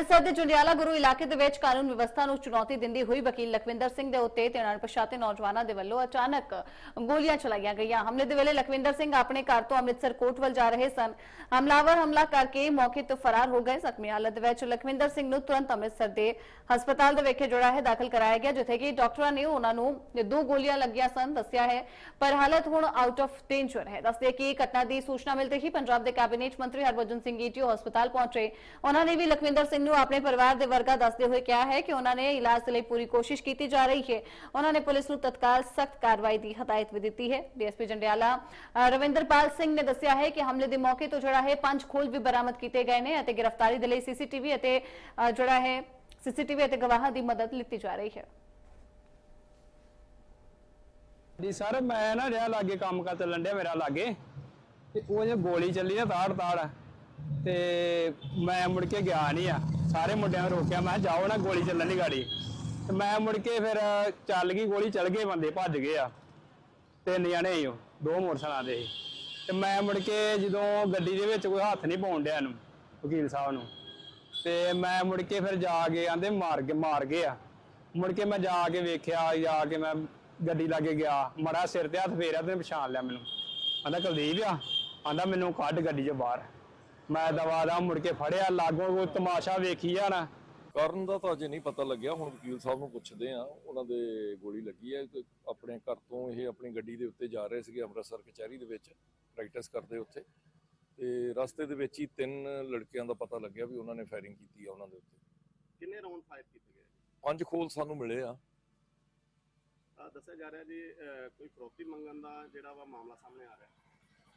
ਅੰਮ੍ਰਿਤਸਰ ਦੇ ਜੰਡਿਆਲਾ ਗੁਰੂ ਇਲਾਕੇ ਦੇ ਵਿੱਚ ਕਾਨੂੰਨ ਵਿਵਸਥਾ ਨੂੰ ਚੁਣੌਤੀ ਦਿੰਦੀ ਹੋਈ ਵਕੀਲ ਲਖਵਿੰਦਰ ਸਿੰਘ ਦੇ ਉੱਤੇ ਤੇ ਅਣਪਛਾਤੇ ਨੌਜਵਾਨਾਂ ਦੇ ਵੱਲੋਂ ਅਚਾਨਕ ਗੋਲੀਆਂ ਚਲਾਈਆਂ ਗਈਆਂ। ਹਮਲੇ ਦੇ ਵੇਲੇ ਲਖਵਿੰਦਰ ਸਿੰਘ ਆਪਣੇ ਘਰ ਤੋਂ ਅੰਮ੍ਰਿਤਸਰ ਕੋਰਟ ਵੱਲ ਜਾ ਰਹੇ ਸਨ। ਹਮਲਾਵਰ ਹਮਲਾ ਕਰਕੇ ਮੌਕੇ ਤੋਂ ਫਰਾਰ ਹੋ ਗਏ। ਜ਼ਖਮੀ ਹਾਲਤ ਦੇ ਵਿੱਚ ਲਖਵਿੰਦਰ ਸਿੰਘ ਨੂੰ ਤੁਰੰਤ ਅੰਮ੍ਰਿਤਸਰ ਦੇ ਹਸਪਤਾਲ ਦੇ ਵਿਖੇ ਜਿਹੜਾ ਹੈ ਦਾਖਲ ਕਰਾਇਆ ਗਿਆ, ਜਿੱਥੇ ਕਿ ਡਾਕਟਰਾਂ ਨੇ ਉਹਨਾਂ ਨੂੰ ਦੋ ਗੋਲੀਆਂ ਲੱਗੀਆਂ ਸਨ, ਦੱਸਿਆ ਹੈ। ਪਰ ਹਾਲਤ ਹੁਣ ਆਊਟ ਆਫ ਡੇਂਜਰ ਹੈ। ਦੱਸਦੇ ਕਿ ਇਹ ਘਟਨਾ ਦੀ ਸੂਚਨਾ ਮਿਲਦੇ ਹੀ ਪੰਜਾਬ ਦੇ ਕੈਬਨਿਟ ਮੰਤਰੀ ਹਰਭਜਨ ਸਿੰਘ ਈਟੀਓ ਹਸਪਤਾਲ ਪਹੁੰਚੇ। ਉਹਨਾਂ ਨੇ ਵੀ ਲਖਵਿੰਦਰ ਸਿੰਘ ਨੂੰ ਆਪਣੇ ਪਰਿਵਾਰ ਦੇ ਵਰਗਾ ਦੱਸਦੇ ਹੋਏ ਕਿਹਾ ਹੈ ਕਿ ਉਹਨਾਂ ਨੇ ਇਲਾਜ ਲਈ ਪੂਰੀ ਕੋਸ਼ਿਸ਼ ਕੀਤੀ ਜਾ ਰਹੀ ਹੈ। ਉਹਨਾਂ ਨੇ ਪੁਲਿਸ ਨੂੰ ਤਤਕਾਲ ਸਖਤ ਕਾਰਵਾਈ ਦੀ ਹਦਾਇਤ ਵੀ ਦਿੱਤੀ ਹੈ। ਡੀਐਸਪੀ ਜੰਡਿਆਲਾ ਰਵਿੰਦਰਪਾਲ ਸਿੰਘ ਨੇ ਦੱਸਿਆ ਹੈ ਕਿ ਹਮਲੇ ਦੇ ਮੌਕੇ ਤੋਂ ਜਿਹੜਾ ਹੈ ਪੰਜ ਖੋਲ ਵੀ ਬਰਾਮਦ ਕੀਤੇ ਗਏ ਨੇ ਅਤੇ ਗ੍ਰਿਫਤਾਰੀ ਦੇ ਲਈ ਸੀਸੀਟੀਵੀ ਅਤੇ ਜਿਹੜਾ ਹੈ ਸੀਸੀਟੀਵੀ ਅਤੇ ਗਵਾਹਾਂ ਦੀ ਮਦਦ ਲਿੱਤੀ ਜਾ ਰਹੀ ਹੈ। ਜੀ ਸਰ, ਮੈਂ ਨਾ ਰਿਹਾ ਲਾਗੇ ਕੰਮ ਕਰ ਚੱਲਣ ਡਿਆ ਮੇਰਾ ਲਾਗੇ। ਤੇ ਉਹ ਜੇ ਗੋਲੀ ਚੱਲੀ ਨਾ ਤਾੜ ਤਾੜ ਤੇ ਮੈਂ ਮੁੜ ਕੇ ਗਿਆ ਨਹੀਂ ਆ। ਸਾਰੇ ਮੁੰਡਿਆਂ ਨੂੰ ਰੋਕਿਆ, ਮੈਂ ਕਿਹਾ ਜਾਓ ਨਾ ਗੋਲੀ ਚੱਲਣ ਦੀ ਗਾੜੀ। ਤੇ ਮੈਂ ਮੁੜ ਕੇ ਫਿਰ ਚੱਲ ਗਈ, ਗੋਲੀ ਚੱਲ ਗਏ ਬੰਦੇ, ਭੱਜ ਗਏ ਆ। ਤਿੰਨ ਜਣੇ ਸੀ ਉਹ, ਦੋ ਮੋਟਰਸਾਈਕਲਾਂ ਦੇ ਸੀ। ਤੇ ਮੈਂ ਮੁੜ ਕੇ ਜਦੋਂ ਗੱਡੀ ਦੇ ਵਿੱਚ ਕੋਈ ਹੱਥ ਨਹੀਂ ਪਾਉਣ ਡਿਆ ਇਹਨੂੰ, ਵਕੀਲ ਸਾਹਿਬ ਨੂੰ। ਤੇ ਮੈਂ ਮੁੜ ਕੇ ਫਿਰ ਜਾ ਕੇ ਆਂਦੇ ਮਾਰ ਕੇ, ਮਾਰ ਗਏ ਆ। ਮੁੜ ਕੇ ਮੈਂ ਜਾ ਕੇ ਵੇਖਿਆ, ਜਾ ਕੇ ਮੈਂ ਗੱਡੀ ਲਾਗੇ ਗਿਆ। ਮੜਾ ਸਿਰ ਤੇ ਹੱਥ ਫੇਰਿਆ ਤੇ ਪਛਾਣ ਲਿਆ ਮੈਨੂੰ। ਆਂਦਾ, ਕੁਲਦੀਪ ਆ। ਆਂਦਾ, ਮੈਨੂੰ ਕੱਢ ਗੱਡੀ ਚ ਬਾਹਰ। ਮੈਂ ਦਵਾ ਦਾ ਮੁੜ ਕੇ ਫੜਿਆ ਲਾਗੋਂ ਕੋਈ ਤਮਾਸ਼ਾ ਵੇਖੀ ਆ ਨਾ। ਕਾਰਨ ਦਾ ਤਾਂ ਅਜੇ ਨਹੀਂ ਪਤਾ ਲੱਗਿਆ ਹੁਣ ਵਕੀਲ ਸਾਹਿਬ ਨੂੰ ਪੁੱਛਦੇ ਆ ਉਹਨਾਂ ਦੇ ਗੋਲੀ ਲੱਗੀ ਹੈ ਤੇ ਆਪਣੇ ਘਰ ਤੋਂ ਇਹ ਆਪਣੀ ਗੱਡੀ ਦੇ ਉੱਤੇ ਜਾ ਰਹੇ ਸੀਗੇ ਅੰਮ੍ਰਿਤਸਰ ਕਚਹਿਰੀ ਦੇ ਵਿੱਚ ਪ੍ਰੈਕਟਿਸ ਕਰਦੇ ਉੱਥੇ। ਤੇ ਰਸਤੇ ਦੇ ਵਿੱਚ ਹੀ ਤਿੰਨ ਲੜਕਿਆਂ ਦਾ ਪਤਾ ਲੱਗਿਆ ਵੀ ਉਹਨਾਂ ਨੇ ਫਾਇਰਿੰਗ ਕੀਤੀ ਆ ਉਹਨਾਂ ਦੇ ਉੱਤੇ। ਕਿੰਨੇ ਰਾਉਂਡ ਫਾਇਰ ਕੀਤੇ ਗਏ? ਪੰਜ ਖੋਲ ਸਾਨੂੰ ਮਿਲੇ ਆ। ਆ ਦੱਸਿਆ ਜਾ ਰਿਹਾ ਜੀ ਕੋਈ ਫਰੋਤੀ ਮੰਗਣ ਦਾ ਜਿਹੜਾ ਵਾ ਮਾਮਲਾ ਸਾਹਮਣੇ ਆ ਰਿਹਾ।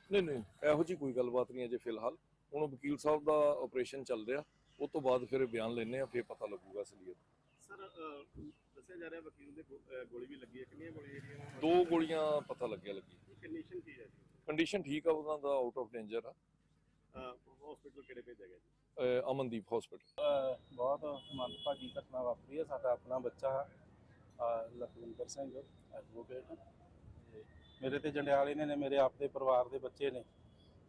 ਨਹੀਂ ਨਹੀਂ ਇਹੋ ਜੀ ਕੋਈ ਗੱਲਬਾਤ ਨਹੀਂ ਅਜੇ ਫਿਲਹਾਲ। ਹੁਣ ਵਕੀਲ ਸਾਹਿਬ ਦਾ ਆਪਰੇਸ਼ਨ ਚੱਲ ਰਿਹਾ ਉਹ ਤੋਂ ਬਾਅਦ ਫਿਰ ਬਿਆਨ ਲੈਣੇ ਆ ਫਿਰ ਪਤਾ ਲੱਗੂਗਾ ਅਸਲੀਅਤ। ਸਰ ਅਹ, ਦੱਸਿਆ ਜਾ ਰਿਹਾ ਵਕੀਲ ਦੇ ਗੋ- ਅਹ, ਗੋਲੀ ਵੀ ਲੱਗੀ ਹੈ ਕਿੰਨੀਆਂ ਗੋਲੀਆਂ ਜਿਹੜੀਆਂ ਵਾ? ਦੋ ਗੋਲੀਆਂ ਪਤਾ ਲੱਗਿਆ ਲੱਗੀ ਕੰਡੀਸ਼ਨ ਕੀ ਹੈ ਜੀ? ਕੰਡੀਸ਼ਨ ਠੀਕ ਆ ਉਹਨਾਂ ਦਾ ਆਊਟ ਆਫ ਡੇਂਜਰ ਆ। ਹਸਪੀਟਲ ਕਿਹੜੇ ਭੇਜਿਆ ਗਿਆ ਜੀ? ਅਹ ਅਮਨਦੀਪ ਹਸਪੀਟਲ ਬਹੁਤ ਮੰਦਭਾਗੀ ਘਟਨਾ ਵਾਪਰੀ ਹੈ ਸਾਡਾ ਆਪਣਾ ਬੱਚਾ ਲਖਵਿੰਦਰ ਸਿੰਘ ਐਡਵੋਕੇਟ ਮੇਰੇ ਤੇ ਜੰਡਿਆਲੇ ਨੇ ਨੇ ਮੇਰੇ ਆਪਦੇ ਪਰਿਵਾਰ ਦੇ ਬੱਚੇ ਨੇ।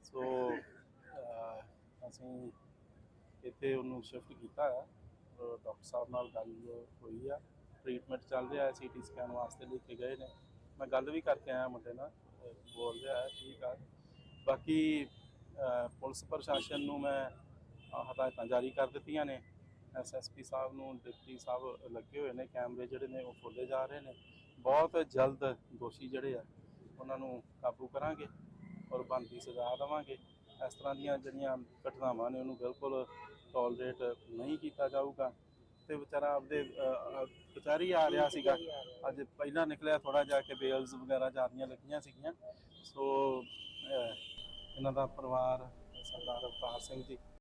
ਸੋ ਅਸੀਂ ਇੱਥੇ ਉਹਨੂੰ ਸ਼ਿਫਟ ਕੀਤਾ ਹੈ ਡਾਕਟਰ ਸਾਹਿਬ ਨਾਲ ਗੱਲ ਹੋਈ ਆ। ਟ੍ਰੀਟਮੈਂਟ ਚੱਲ ਰਿਹਾ ਹੈ ਸੀਟੀ ਸਕੈਨ ਵਾਸਤੇ ਲੈ ਕੇ ਗਏ ਨੇ। ਮੈਂ ਗੱਲ ਵੀ ਕਰਕੇ ਆਇਆ ਮੁੰਡੇ ਨਾਲ, ਬੋਲ ਰਿਹਾ ਹੈ, ਠੀਕ ਆ। ਬਾਕੀ ਪੁਲਿਸ ਪ੍ਰਸ਼ਾਸਨ ਨੂੰ ਮੈਂ ਹਦਾਇਤਾਂ ਜਾਰੀ ਕਰ ਦਿੱਤੀਆਂ ਨੇ। ਐਸਐਸਪੀ ਸਾਹਿਬ ਨੂੰ, ਡਿਪਟੀ ਸਾਹਿਬ ਲੱਗੇ ਹੋਏ ਨੇ, ਕੈਮਰੇ ਜਿਹੜੇ ਨੇ ਉਹ ਖੋਲੇ ਜਾ ਰਹੇ ਨੇ। ਬਹੁਤ ਜਲਦ ਦੋਸ਼ੀ ਜਿਹੜੇ ਆ, ਉਹਨਾਂ ਨੂੰ ਕਾਬੂ ਕਰਾਂਗੇ ਔਰ ਬਣਦੀ ਸਜ਼ਾ ਦੇਵਾਂਗੇ। ਇਸ ਤਰ੍ਹਾਂ ਦੀਆਂ ਜਿਹੜੀਆਂ ਘਟਨਾਵਾਂ ਨੇ ਉਹਨੂੰ ਬਿਲਕੁਲ ਟੋਲਰੇਟ ਨਹੀਂ ਕੀਤਾ ਜਾਊਗਾ। ਤੇ ਵਿਚਾਰਾ ਆਪਦੇ ਕਚਹਿਰੀ ਆ ਰਿਹਾ ਸੀਗਾ। ਅੱਜ ਪਹਿਲਾਂ ਨਿਕਲਿਆ ਥੋੜਾ ਜਾ ਕੇ ਬੇਲਸ ਵਗੈਰਾ ਜਾਰੀਆਂ ਲੱਗੀਆਂ ਸੀਗੀਆਂ। ਸੋ ਇਹਨਾਂ ਦਾ ਪਰਿਵਾਰ ਸਰਦਾਰ ਅਵਤਾਰ ਸਿੰਘ ਜੀ